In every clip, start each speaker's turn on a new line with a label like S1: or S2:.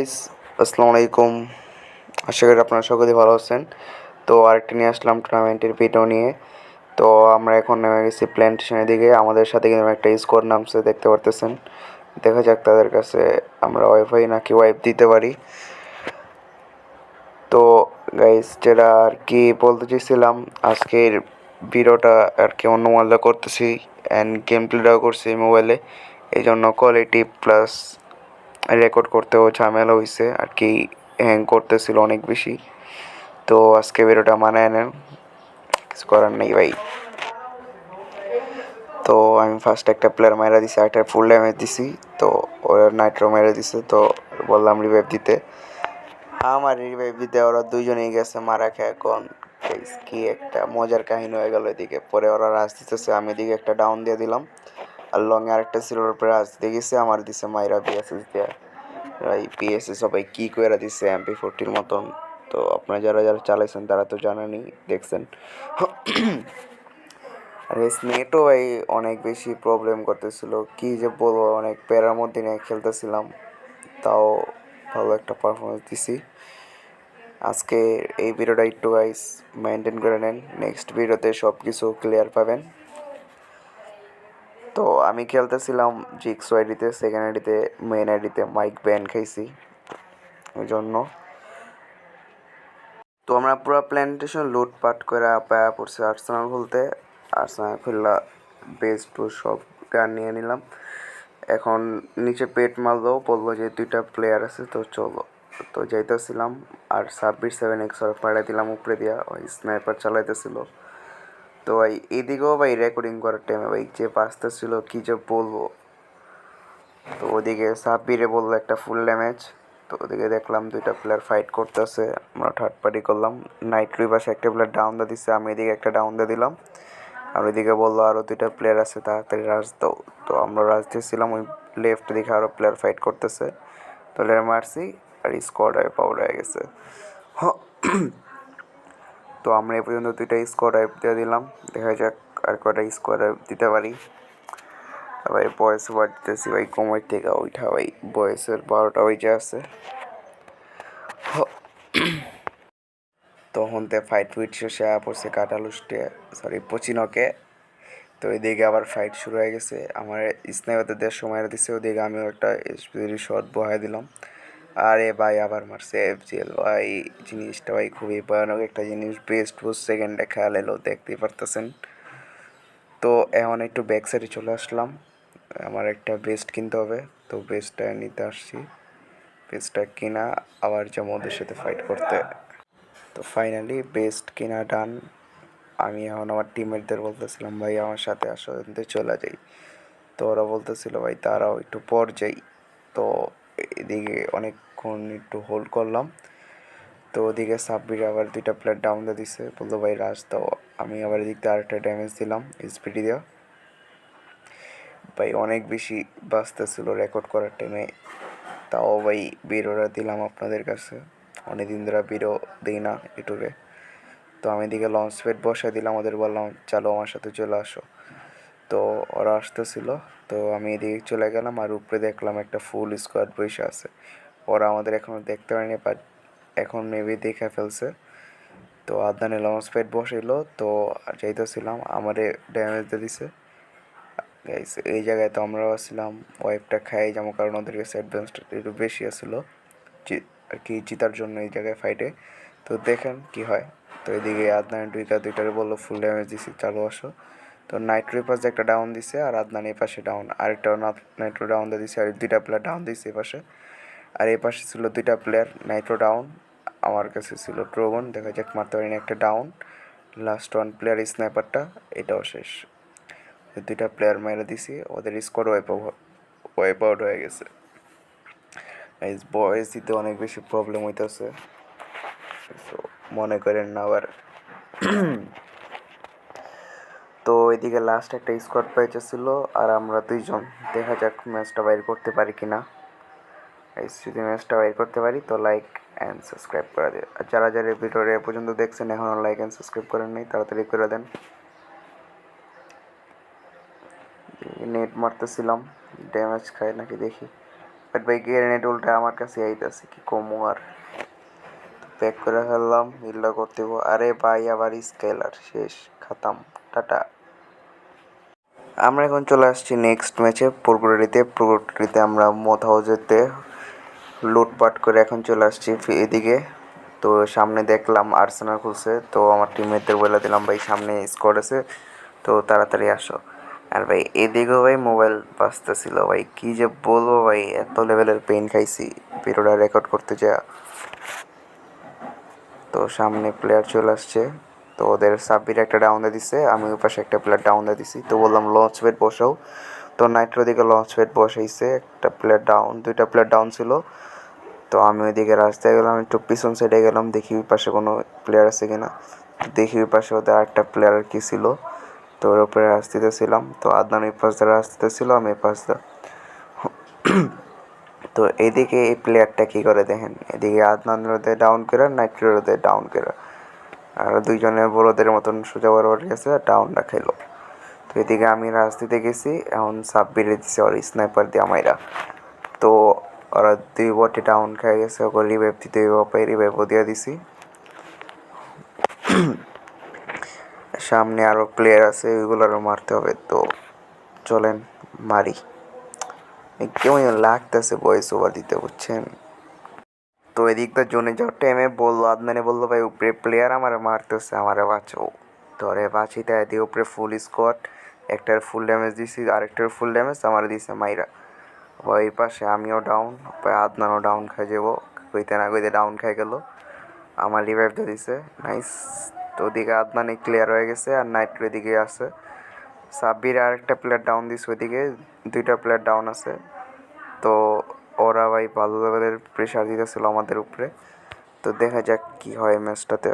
S1: Guys আসসালামু আলাইকুম। আশা করি আপনারা সকলেই ভালো আছেন। তো আরেকটা নিয়ে আসলাম টুর্নামেন্টের ভিডিও নিয়ে। তো আমরা এখন নেমে গেছি প্ল্যান্টেশনের দিকে। আমাদের সাথে কিন্তু একটা স্কোর নামছে, দেখতে পারতেছেন। দেখা যাক তাদের কাছে আমরা ওয়াইফাই নাকি ওয়াইপ দিতে পারি। তো গাইস যেটা আর কি বলতে চাইছিলাম, আজকের ভিডিওটা আর কি অন্য মোবাইলে করতেছি অ্যান্ড গেম প্লেটাও করছি মোবাইলে এই জন্য কোয়ালিটি প্লাস রেকর্ড করতেও ঝামেলা হয়েছে আর কি হ্যাং করতেছিল অনেক বেশি। তো আজকে ভিডিওটা মানায় নেন, কিছু করার নেই ভাই। তো আমি ফার্স্ট একটা প্লেয়ার মারা দিছি একটা ফুল ড্যামেজ দিছি, তো ওরা নাইট্রো মেরে দিছে, তো বললাম রিভাইভ দিতে। আমার রিভাইভ দিতে ওরা দুইজনেই গেছে মারা খেয়ে, এখন কি একটা মজার কাহিনী হয়ে গেল এদিকে। পরে ওরা রাজ দিতেছে, আমি এদিকে একটা ডাউন দিয়ে দিলাম। আর লং এ আরেকটা ছিল রাজ দিয়ে আমার দিছে মাইরা বিএসএস দিয়া। ভাই পিএসএস সবাই কি করে দিছে এমপি ফোরটির মতন? তো আপনারা যারা যারা চালাইছেন তারা তো জানেনই, দেখছেন। আর এই স্নেটও ভাই অনেক বেশি প্রবলেম করতেছিল। কি যে বলব, অনেক প্যারার মধ্যে নিয়ে খেলতেছিলাম। তাও ভালো একটা পারফরমেন্স দিছি। আজকে এই ভিডিওটা একটু গাইস মেনটেন করে নেন। নেক্সট ভিডিওতে সব কিছু ক্লিয়ার পাবেন। তো আমি খেলতেছিলাম জিক্স আইডিতে সেকেন্ড আইডিতে মেন আইডিতে মাইক ব্যান খাইছি ওই জন্য তো আমরা পুরো প্ল্যান্টেশন লুটপাট করে পায়া পড়ছি আর্সেনাল বলতে। আর্সেনাল খুললা বেস টু সব গান নিয়ে নিলাম। এখন নিচে পেট মারলেও বলল যে দুইটা প্লেয়ার আছে, তো চলো। তো যাইতেছিলাম আর ছাব্বিশ সেভেন এক্স পাড়াই দিলাম উপরে দিয়া, ওই স্নাইপার চালাইতেছিল। তো ভাই, এদিকেও ভাই রেকর্ডিং করার টাইমে ভাই যে বাঁচতেছিল কী যে বলব? তো ওদিকে সাব্বিরে বলল একটা ফুল ড্যামেজ তো ওদিকে দেখলাম দুইটা প্লেয়ার ফাইট করতেছে, আমরা থার্ড পার্টি করলাম। নাইট রুই একটা প্লেয়ার ডাউন দিয়ে দিচ্ছে আমি এদিকে একটা ডাউন দিয়ে দিলাম। আর ওইদিকে বলল আরও দুইটা প্লেয়ার আছে, তাড়াতাড়ি রাজ দাও। তো আমরা রাজ দিয়েছিলাম, ওই লেফট দিকে আরও প্লেয়ার ফাইট করতেছে। তো মারছি, আর স্কোয়াড হয়ে পাউড হয়ে গেছে। তো আমরা এ পর্যন্ত দুইটা স্কোয়ার আইপ দিয়ে দিলাম। দেখা যাক আর কটা স্কোয়ার আইপ দিতে পারি। ভাই বয়স বাড়তেছি ভাই, কোমর থেকে ওইটা ভাই বয়সের বারোটা যে আছে। তখন তে ফাইট ফুইট শেষে পড়ছে কাটালুষ্টে সরি পচিনকে। তো ওইদিকে আবার ফাইট শুরু হয়ে গেছে। আমার স্নাইপারদের সময় দিচ্ছে ওদিকে আমিও একটা শট বহাই দিলাম। আরে ভাই, আবার মারছে এফজিএল ভাই, জিনিসটা ভাই খুবই ভয়ানক। একটা জিনিস বেস্ট বুস সেকেন্ডে খেয়াল এলো, দেখতেই পারতেছেন। তো এখন একটু ব্যাক সাইডে চলে আসলাম। আমার একটা বেস্ট কিনতে হবে। তো বেস্টটা নিতে আসছি। বেস্টটা কিনা, আবার যেমন ওদের সাথে ফাইট করতে। তো ফাইনালি বেস্ট কিনা ডান আমি এখন আমার টিমমেটদের বলতেছিলাম, ভাই, আমার সাথে আসো চলে যাই। তো ওরা বলতেছিল, ভাই, তারাও একটু পর যাই। তো এদিকে অনেকক্ষণ একটু হোল্ড করলাম। তো ওদিকে সাব্বির আবার দুইটা প্লেয়ার ডাউন দিয়ে দিছে। বলল, ভাই রাজ দাও। আমি আবার এদিক আরেকটা ড্যামেজ দিলাম স্পিডি দেওয়া ভাই, অনেক বেশি বাঁচতেছিল রেকর্ড করার টাইমে তাও ভাই বিরোরা দিলাম আপনাদের কাছে। অনেক দিন ধরে বিরো দিই না ইউটিউবে তো আমি এদিকে লঞ্চ প্যাড বসাই দিলাম। ওদের বললাম, চলো আমার সাথে চলে আসো। তো ওরা আসতেছিল। তো আমি এদিকে চলে গেলাম আর উপরে দেখলাম একটা ফুল স্কোয়াড বসে আছে। ওরা আমাদের এখনও দেখতে পারেনি বাট এখন মেবি দেখে ফেলছে। তো আদানে লঞ্চ প্যাড বসাইলো। তো যাইতেছিলাম, আমারে ড্যামেজ দিয়ে দিছে। এই জায়গায় তো আমরাও আসছিলাম ওয়াইফটা খাই যেমন কারণ ওদের কাছে অ্যাডভান্সটা একটু বেশি আসছিল আর কি জিতার জন্য এই জায়গায় ফাইটে তো দেখেন কি হয়। তো এদিকে আদনান দুইটা দুইটারে বলল ফুল ড্যামেজ দিছি, চালু আসো। তো নাইট্রো পাশে একটা ডাউন দিছে আর আদনান এই পাশে ডাউন আরেকটা নাইট্রো ডাউন দিয়ে দিছে, আর দুইটা প্লেয়ার ডাউন দিছে এই পাশে। আর এই পাশে ছিল দুইটা প্লেয়ার নাইট্রো ডাউন আমার কাছে ছিল ট্রোবন দেখা যাক, মারতে পারিনি একটা ডাউন লাস্ট ওয়ান প্লেয়ার স্নাইপারটা এটাও শেষ। দুইটা প্লেয়ার মেরে দিছি, ওদের স্কোর ওয়াইপ ওয়াইপ আউট হয়ে গেছে। এই বয়েস দিতে অনেক বেশি প্রবলেম হইতেছে। মনে করেন না আবার। তো এদিকে লাস্ট একটা স্কোয়াড পেয়েছিল আর আমরা দুইজন। দেখা যাক ম্যাচটা বাইর করতে পারি কি না যদি ম্যাচটা বাইর করতে পারি তো লাইক অ্যান্ড সাবস্ক্রাইব করে দেয় আর যারা যারা ভিডিওটা পর্যন্ত দেখছেন এখনও লাইক অ্যান্ড সাবস্ক্রাইব করেন নাই, তাড়াতাড়ি করে দেন। নেট মারতেছিলাম ড্যামেজ খায় নাকি দেখি। বাট ভাই গ্রেনেড উল্টা আমার কাছে আইতাছে, কি কমু আর। প্যাক করে ফেললাম হিলটা করতে। আরে ভাই, আবার স্কেলার শেষ, খাতাম, টাটা। আমরা এখন চলে আসছি নেক্সট ম্যাচে পুরকুড়ারিতে পুরকুড়ারিতে আমরা মদ হাউজেতে লুটপাট করে এখন চলে আসছি এদিকে। তো সামনে দেখলাম আর্সেনাল খুলছে। তো আমার টিমমেটদের বলে দিলাম, ভাই, সামনে স্কোয়াড আছে, তো তাড়াতাড়ি আসো। আর ভাই, এদিকেও ভাই মোবাইল বাজতেছিল। ভাই, কি যে বলব ভাই, এত লেভেলের পেন খাইছি। ভিডিওটা রেকর্ড করতে যা। তো সামনে প্লেয়ার চলে আসছে। তো ওদের সাব্বির একটা ডাউন দিয়ে দিছে, আমি ওই পাশে একটা প্লেয়ার ডাউন দিয়ে দিছি। তো বললাম লঞ্চ প্যাড বসাও। তো নাইট্রো দিকে লঞ্চ প্যাড বসাইছে, একটা প্লেয়ার ডাউন দুইটা প্লেয়ার ডাউন ছিল। তো আমি ওইদিকে রাস্তায় গেলাম, একটু পিছন সাইডে গেলাম, দেখি ওই পাশে কোনো প্লেয়ার আছে কিনা। দেখি ওই পাশে ওদের আরেকটা প্লেয়ার কি ছিল। তো ওর উপরে রাস্তাতে ছিলাম। তো আদনান ওই পাশ দিয়ে রাস্তাতে ছিল, আমি এই পাশ। তো এদিকে এই প্লেয়ারটা কী করে দেখেন? এদিকে আদনান রোদে ডাউন করে নাইট্রো রোদে ডাউন করে। আর দুইজনে বড়দের মতন সোজা বরাবর গেছে আর ডাউনটা খেলো। তো এদিকে আমি রাজনীতিতে গেছি, এখন সাব্বিরে দিছে ওর স্নাইপার দিয়ে আমাইরা তো ওরা দুই বটে ডাউন খেয়ে গেছে, ওকে রিভাইভ দিতে পাই রিভাইভও দিয়ে দিছি। সামনে আরও প্লেয়ার আছে, ওইগুলোরও মারতে হবে। তো চলেন, মারি। কেমন লাগতেছে বয়স ওভার দিতে, বুঝছেন? তো এদিকটা জোনে যাওয়ার টাইমে বলল, আদনানে বলল, ভাই, উপরে প্লেয়ার আমার মারতেছে, আমারে বাঁচো ধরে রে বাঁচিতে দিয়ে উপরে ফুল স্কোয়াড একটার ফুল ড্যামেজ দিছি, আরেকটার ফুল ড্যামেজ আমার দিছে মাইরা। ওই পাশে আমিও ডাউন আদনানও ডাউন খাই যাব, কইতে না কইতে ডাউন খাই গেল। আমার রিভাইভ দিয়ে দিছে নাইস তো ওদিকে আদনানি ক্লিয়ার হয়ে গেছে, আর নাইট্রো এদিকে আছে। সাব্বির আরেকটা প্লেয়ার ডাউন দিছে ওইদিকে, দুইটা প্লেয়ার ডাউন আছে। তো ওরা ভাই ভালো লেভেলের প্রেশার দিতেছিল আমাদের উপরে। তো দেখা যাক কি হয় এই ম্যাচটাতে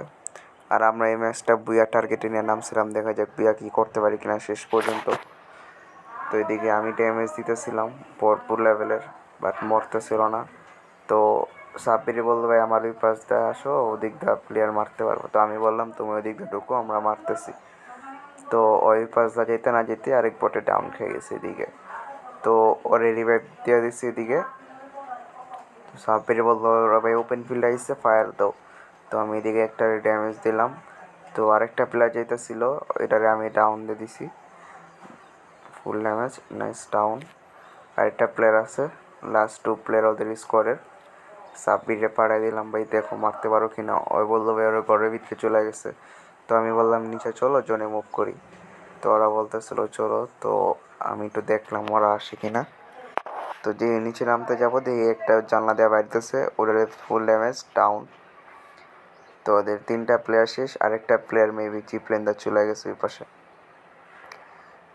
S1: আর আমরা এই ম্যাচটা বুয়া টার্গেটে নিয়ে নামছিলাম, দেখা যাক বুয়া কি করতে পারি কিনা শেষ পর্যন্ত। তো এদিকে আমি ড্যামেজ দিতেছিলাম, ভরপুর লেভেলের বাট মরতেছিল না। তো সাব্বিরে বলল, ভাই, আমার ওই পাশ দিয়ে আসো, ওদিক দিয়ে প্লেয়ার মারতে পারব। তো আমি বললাম, তুমি ওই দিক দিয়ে ঢুকো, আমরা মারতেছি। তো ওই পাশ দিয়ে যেতে না যেতে আরেক পটে ডাউন খেয়ে গেছে এদিকে। তো ওরে রিভাইভ দিয়ে দিচ্ছি এদিকে। সাব্বিরে বলল ভাই ওপেন ফিল্ড আইসে ফায়ার দাও তো আমি এদিকে একটা ড্যামেজ দিলাম। তো আরেকটা প্লেয়ার যেতেছিল এটারে আমি ডাউন দিয়ে দিছি। ফুল ড্যামেজ নাইস ডাউন আরেকটা প্লেয়ার আছে লাস্ট টু প্লেয়ার ওদের স্কোয়াডের সাব্বিরে পাড়ায় দিলাম ভাই, দেখো মারতে পারো কি না ওই বলল ভাই, ওরা ঘরের ভিতরে চলে গেছে। তো আমি বললাম, নিচে চলো জোনে মুভ করি। তো ওরা বলতেছিল, চলো। তো আমি একটু দেখলাম, ওরা আসে কি না তো যে নিচে নামতে যাব দেখি একটা জানলা দেওয়া বাড়িতেছে ওদের ফুল ড্যামেজ ডাউন তো ওদের তিনটা প্লেয়ার শেষ, আরেকটা প্লেয়ার মেবি চিপলেন দা চলে গেছে ওই পাশে।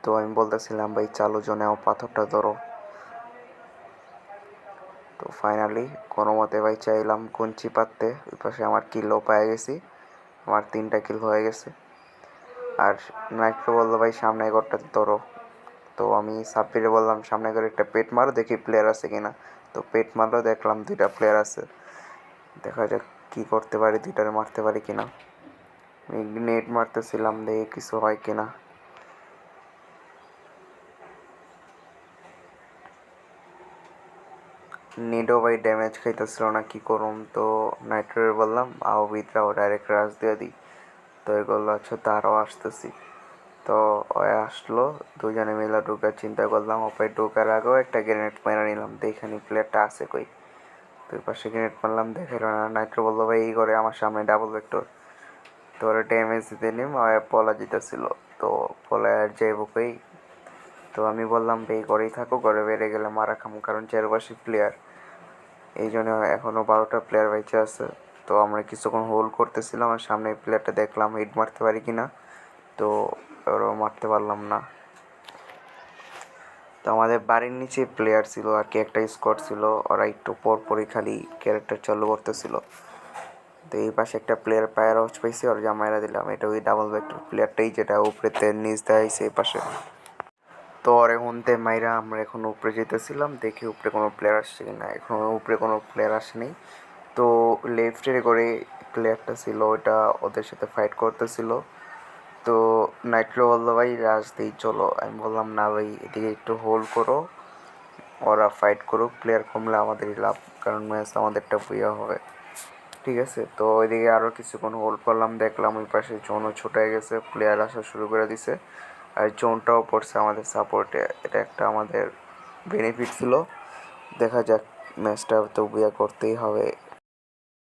S1: তো আমি বলতেছিলাম, ভাই, চালু আমার পাথরটা ধরো। তো ফাইনালি কোনো মতে ভাই, চাইলাম কঞ্চি পাততে, ওই পাশে আমার কিলও পেয়ে গেছি, আমার তিনটা কিল হয়ে গেছে। আর নাইটকে বলল, ভাই সামনে ঘরটাতে ধরো। তো আমি সাব্বিরে বললাম, সামনে করে একটা পেট মারো, দেখি প্লেয়ার আছে কিনা। তো পেট মারলো, দেখলাম দুইটা প্লেয়ার আছে। দেখা যাক কী করতে পারি, দুইটারে মারতে পারি কিনা। আমি নেট মারতেছিলাম, দেখি কিছু হয় কিনা। নিডো ভাই ড্যামেজ খাইতেছিল না, কি করুম? তো নাইট্রোরে বললাম আও বিদ্রাও ডাইরেক্ট রাজ দিয়ে দিই। তো এগুলো আচ্ছা তারও আসতেছি। তো ওই আসলো, দুজনে মিলে ঢোকার চিন্তা করলাম ওপাই ঢোকার আগেও একটা গ্রেনেড মেরে নিলাম দেখেনি প্লেয়ারটা আছে কই। ওই পাশে গ্রেনেড মারলাম, দেখে না, নাইট্রো বলল, ভাই, এই করে আমার সামনে ডাবল ভেক্টর তো ওরা ড্যামেজ দিতে নিম পলা জিতেছিল। তো পলা আর যাইব কই? তো আমি বললাম, ভাই ঘরেই থাকো, ঘরে বেড়ে গেলে মারা খামো, কারণ চারপাশে প্লেয়ার এই জন্য এখনও বারোটা প্লেয়ার বেঁচে আছে। তো আমরা কিছুক্ষণ হোল্ড করতেছিলাম, আর সামনে প্লেয়ারটা দেখলাম হিট মারতে পারি কি না তো ওরাও মারতে পারলাম না। তো আমাদের বাড়ির নিচে প্লেয়ার ছিল আর কি, একটা স্কোয়াড ছিল। ওরা একটু পর পরই খালি ক্যারেক্টার চালু করতেছিল। তো এই পাশে একটা প্লেয়ার পায়ের আওয়াজ পাইছি, ওর জামাইরা দিলাম। এটা ওই ডাবল ভেক্টর প্লেয়ারটাই যেটা উপরেতে নিচ দেওয়া এই পাশে। তো ওরে এখনতে মাইরা আমরা এখন উপরে যেতেছিলাম, দেখি উপরে কোনো প্লেয়ার আসছে কি না এখন উপরে কোনো প্লেয়ার আসেনি তো লেফটের করে প্লেয়ারটা ছিল ওটা ওদের সাথে ফাইট করতেছিল। তো নাইট্রো বলল, ভাই, রাজ দিই চলো। আমি বললাম, না ভাই, এদিকে একটু হোল্ড করো। ওরা ফাইট করুক প্লেয়ার কমলে আমাদেরই লাভ, কারণ ম্যাচ আমাদেরটা বুইয়া হবে। ঠিক আছে, তো ওইদিকে আরও কিছুক্ষণ হোল্ড করলাম, দেখলাম ওই পাশে জোনও ছুটে গেছে প্লেয়ার আসা শুরু করে দিছে। আর জোনটাও পড়ছে আমাদের সাপোর্টে এটা একটা আমাদের বেনিফিট ছিল। দেখা যাক ম্যাচটা তো বুয়া করতেই হবে।